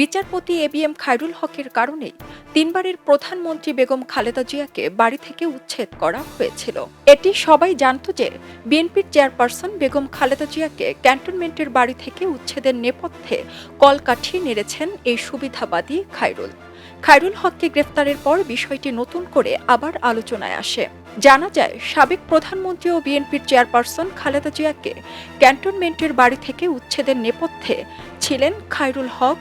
বিচারপতি A B M Khairul হকের কারণেই তিনবারের প্রধানমন্ত্রী বেগম খালেদা জিয়াকে বাড়ি থেকে উচ্ছেদ করা হয়েছিল। এটি সবাই জানত যে বিএনপির চেয়ারপারসন বেগম খালেদা জিয়াকে ক্যান্টনমেন্টের বাড়ি থেকে উচ্ছেদের নেপথ্যে কলকাঠি নেড়েছেন এই সুবিধাবাদী খায়রুল। খায়রুল হককে গ্রেফতারের পর বিষয়টি নতুন করে আবার আলোচনায় আসে। জানা যায়, সাবেক প্রধানমন্ত্রী ও বিএনপির চেয়ারপারসন খালেদা জিয়াকে ক্যান্টনমেন্টের বাড়ি থেকে উচ্ছেদের নেপথ্যে ছিলেন খায়রুল হক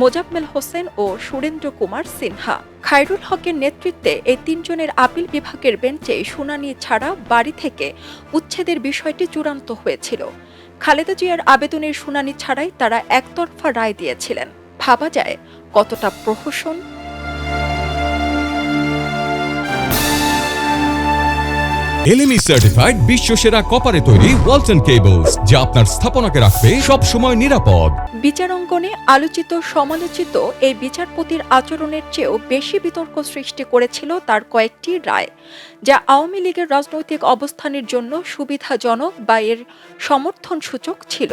মোজাম্মেল হোসেন ও সুরেন্দ্র কুমার সিনহা। খায়রুল হকের নেতৃত্বে এই তিনজনের আপিল বিভাগের বেঞ্চে শুনানি ছাড়া বাড়ি থেকে উচ্ছেদের বিষয়টি চূড়ান্ত হয়েছিল। খালেদা জিয়ার আবেদনের শুনানি ছাড়াই তারা একতরফা রায় দিয়েছিলেন। ভাবা যায় কতটা প্রহসন এলএমই সার্টিফাইড বিশ্ব সেরা কপারে তৈরি ওয়ালটন কেবলস যা আপনার স্থাপনাকে রাখবে সব সময় নিরাপদ বিচারাঙ্গনে আলোচিত, সমালোচিত এই বিচারপতির আচরণের চেয়েও বেশি বিতর্ক সৃষ্টি করেছিল তার কয়েকটি রায়, যা আওয়ামী লীগের রাজনৈতিক অবস্থানের জন্য সুবিধাজনক বা এর সমর্থন সূচক ছিল।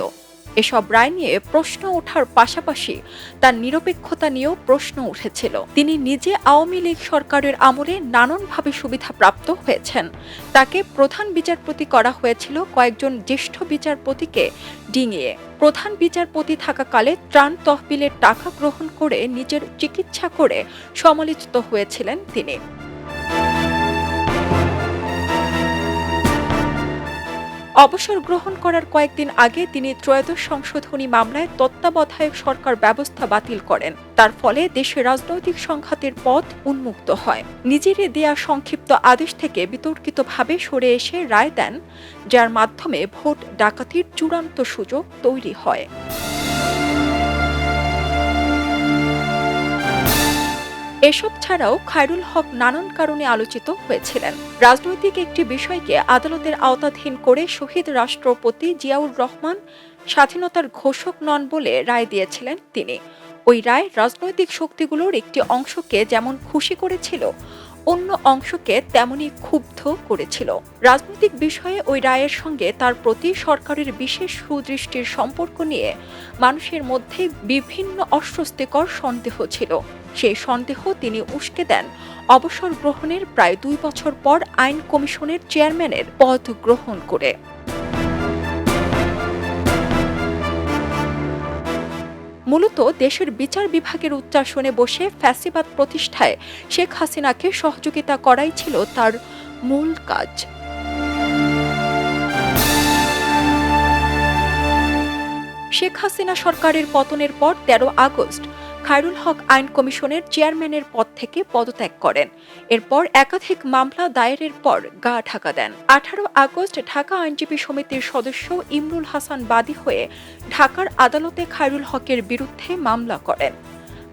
এসব রায় নিয়ে প্রশ্ন ওঠার পাশাপাশি তার নিরপেক্ষতা নিয়েও প্রশ্ন উঠেছিল। তিনি নিজে আওয়ামী লীগ সরকারের আমলে নানানভাবে সুবিধাপ্রাপ্ত হয়েছেন। তাকে প্রধান বিচারপতি করা হয়েছিল কয়েকজন জ্যেষ্ঠ বিচারপতিকে ডিঙিয়ে। প্রধান বিচারপতি থাকাকালে ত্রাণ তহবিলের টাকা গ্রহণ করে নিজের চিকিৎসা করে সমালোচিত হয়েছিলেন তিনি। অবসর গ্রহণ করার কয়েকদিন আগে তিনি ত্রয়োদশ সংশোধনী মামলায় তত্ত্বাবধায়ক সরকার ব্যবস্থা বাতিল করেন। তার ফলে দেশে রাজনৈতিক সংঘাতের পথ উন্মুক্ত হয়। নিজেরে দেয়া সংক্ষিপ্ত আদেশ থেকে বিতর্কিতভাবে সরে এসে রায় দেন, যার মাধ্যমে ভোট ডাকাতির চূড়ান্ত সুযোগ তৈরি হয়। এসব ছাড়াও খায়রুল হক নানান কারণে আলোচিত হয়েছিলেন। রাজনৈতিক একটি বিষয়কে আদালতের আওতাধীন করে শহীদ রাষ্ট্রপতি জিয়াউর রহমান স্বাধীনতার ঘোষক নন বলে রায় দিয়েছিলেন তিনি। ওই রায় রাজনৈতিক শক্তিগুলোর একটি অংশকে যেমন খুশি করেছিল অন্য অংশকে তেমনি ক্ষুব্ধ করেছিল। রাজনৈতিক বিষয়ে ওই রায়ের সঙ্গে তার প্রতি সরকারের বিশেষ সুদৃষ্টির সম্পর্ক নিয়ে মানুষের মধ্যে বিভিন্ন অস্বস্তিকর সন্দেহ ছিল। সেই সন্দেহ তিনি উস্কে দেন অবসর গ্রহণের প্রায় দুই বছর পর আইন কমিশনের চেয়ারম্যানের পদ গ্রহণ করে। মূলত দেশের বিচার বিভাগের উচ্চাসনে বসে ফ্যাসিবাদ প্রতিষ্ঠায় শেখ হাসিনাকে সহযোগিতা করাই ছিল তার মূল কাজ। শেখ হাসিনা সরকারের পতনের পর তেরো আগস্ট খায়রুল হক আইন কমিশনের চেয়ারম্যানের পদ থেকে পদত্যাগ করেন। এরপর একাধিক মামলা দায়েরের পর গা ঢাকা দেন। আঠারো আগস্ট ঢাকা আইনজীবী সমিতির সদস্য ইমরুল হাসান বাদী হয়ে ঢাকার আদালতে খায়রুল হকের বিরুদ্ধে মামলা করেন।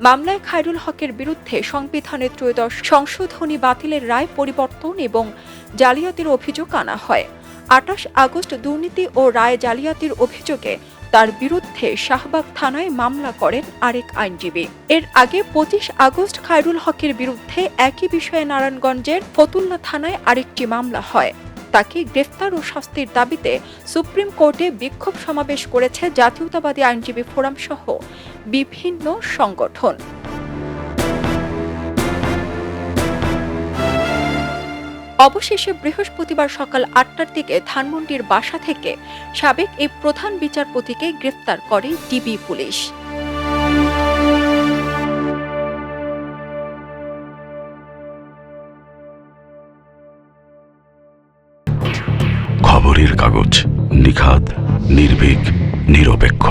মামলায় খায়রুল হকের বিরুদ্ধে সংবিধানের ত্রয়োদশ সংশোধনী বাতিলের রায় পরিবর্তন এবং জালিয়াতির অভিযোগ আনা হয়। আটাশ আগস্ট দুর্নীতি ও রায় জালিয়াতির অভিযোগে তার বিরুদ্ধে শাহবাগ থানায় মামলা করেন আরেক আইনজীবী। এর আগে পঁচিশ আগস্ট খায়রুল হকের বিরুদ্ধে একই বিষয়ে নারায়ণগঞ্জের ফতুল্লা থানায় আরেকটি মামলা হয়। তাকে গ্রেফতার ও শাস্তির দাবিতে সুপ্রিম কোর্টে বিক্ষোভ সমাবেশ করেছে জাতীয়তাবাদী আইনজীবী ফোরাম সহ বিভিন্ন সংগঠন। অবশেষে বৃহস্পতিবার সকাল আটটার দিকে ধানমন্ডির বাসা থেকে সাবেক এই প্রধান বিচারপতিকে গ্রেফতার করে ডিবি পুলিশ। খবরের কাগজ নিখাদ, নির্ভীক, নিরপেক্ষ।